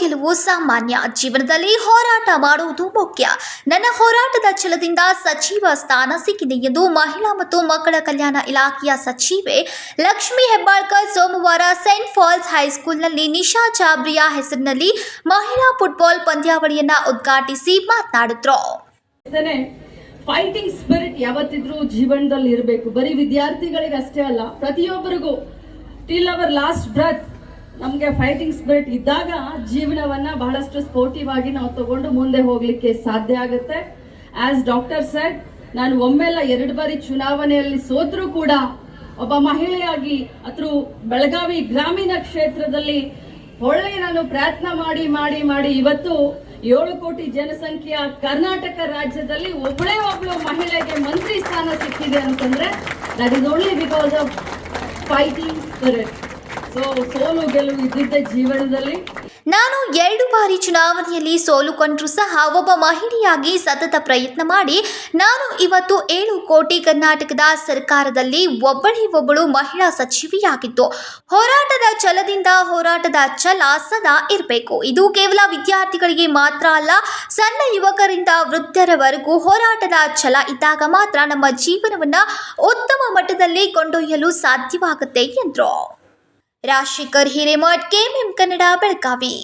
ಗೆಲುವು ಸಾಮಾನ್ಯ ಜೀವನದಲ್ಲಿ ಹೋರಾಟ ಮಾಡುವುದು ಮುಖ್ಯ. ನನ್ನ ಹೋರಾಟದ ಛಲದಿಂದ ಸಚಿವ ಸ್ಥಾನ ಸಿಕ್ಕಿದೆ ಎಂದು ಮಹಿಳಾ ಮತ್ತು ಮಕ್ಕಳ ಕಲ್ಯಾಣ ಇಲಾಖೆಯ ಸಚಿವೆ ಲಕ್ಷ್ಮಿ ಹೆಬ್ಬಾಳ್ಕರ್ ಸೋಮವಾರ ಸೆಂಟ್ ಫಾಲ್ಸ್ ಹೈಸ್ಕೂಲ್ನಲ್ಲಿ ನಿಶಾ ಚಾಬ್ರಿಯಾ ಹೆಸರಿನಲ್ಲಿ ಮಹಿಳಾ ಫುಟ್ಬಾಲ್ ಪಂದ್ಯಾವಳಿಯನ್ನ ಉದ್ಘಾಟಿಸಿ ಮಾತನಾಡಿದ್ರು. ಫೈಟಿಂಗ್ ಸ್ಪಿರಿಟ್ ಯಾವತ್ತಿದ್ರೂ ಜೀವನದಲ್ಲಿ ಇರಬೇಕು ಬರೀ ವಿದ್ಯಾರ್ಥಿಗಳಿಗೆ ಅಷ್ಟೇ ಅಲ್ಲ, ಪ್ರತಿಯೊಬ್ಬರಿಗೂ. ಟಿಲ್ ಅವರ್ ಲಾಸ್ಟ್ ಬ್ರತ್ ನಮಗೆ ಫೈಟಿಂಗ್ ಸ್ಪಿರಿಟ್ ಇದ್ದಾಗ ಜೀವನವನ್ನ ಬಹಳಷ್ಟು ಸ್ಪೋರ್ಟಿವ್ ಆಗಿ ನಾವು ತಗೊಂಡು ಮುಂದೆ ಹೋಗ್ಲಿಕ್ಕೆ ಸಾಧ್ಯ ಆಗುತ್ತೆ. ಆಸ್ ಡಾಕ್ಟರ್ ಸರ್ ನಾನು ಒಮ್ಮೆಲ್ಲ ಎರಡು ಬಾರಿ ಚುನಾವಣೆಯಲ್ಲಿ ಸೋತ್ರೂ ಕೂಡ ಒಬ್ಬ ಮಹಿಳೆಯಾಗಿ ಅಥವಾ ಬೆಳಗಾವಿ ಗ್ರಾಮೀಣ ಕ್ಷೇತ್ರದಲ್ಲಿ ಒಳ್ಳೆ ನಾನು ಪ್ರಯತ್ನ ಮಾಡಿ ಮಾಡಿ ಮಾಡಿ ಇವತ್ತು ಏಳು ಕೋಟಿ ಜನಸಂಖ್ಯೆಯ ಕರ್ನಾಟಕ ರಾಜ್ಯದಲ್ಲಿ ಒಬ್ಬಳೇ ಒಬ್ಳು ಮಹಿಳೆಗೆ ಮಂತ್ರಿ ಸ್ಥಾನ ಸಿಕ್ಕಿದೆ ಅಂತಂದ್ರೆ that is only because of fighting spirit ಸೋಲು ಗೆಲುವು ಇದ್ದಿದ್ದೆ ಜೀವನದಲ್ಲಿ. ನಾನು ಎರಡು ಬಾರಿ ಚುನಾವಣೆಯಲ್ಲಿ ಸೋಲು ಕಂಡರೂ ಸಹ ಒಬ್ಬ ಮಹಿಳೆಯಾಗಿ ಸತತ ಪ್ರಯತ್ನ ಮಾಡಿ ನಾನು ಇವತ್ತು ಏಳು ಕೋಟಿ ಕರ್ನಾಟಕದ ಸರ್ಕಾರದಲ್ಲಿ ಒಬ್ಬಳೇ ಒಬ್ಬಳು ಮಹಿಳಾ ಸಚಿವೆಯಾಗಿದ್ದು, ಹೋರಾಟದ ಛಲದಿಂದ ಹೋರಾಟದ ಛಲ ಸದಾ ಇರಬೇಕು. ಇದು ಕೇವಲ ವಿದ್ಯಾರ್ಥಿಗಳಿಗೆ ಮಾತ್ರ ಅಲ್ಲ, ಸಣ್ಣ ಯುವಕರಿಂದ ವೃದ್ಧರವರೆಗೂ ಹೋರಾಟದ ಛಲ ಇದ್ದಾಗ ಮಾತ್ರ ನಮ್ಮ ಜೀವನವನ್ನು ಉತ್ತಮ ಮಟ್ಟದಲ್ಲಿ ಕೊಂಡೊಯ್ಯಲು ಸಾಧ್ಯವಾಗುತ್ತೆ, ಎಂದರು. ರಾಜಶೇಖರ್ ಹಿರೇಮಠ್ ಕೆಎಂಎಂ ಕನ್ನಡ ಬೆಳಗಾವಿ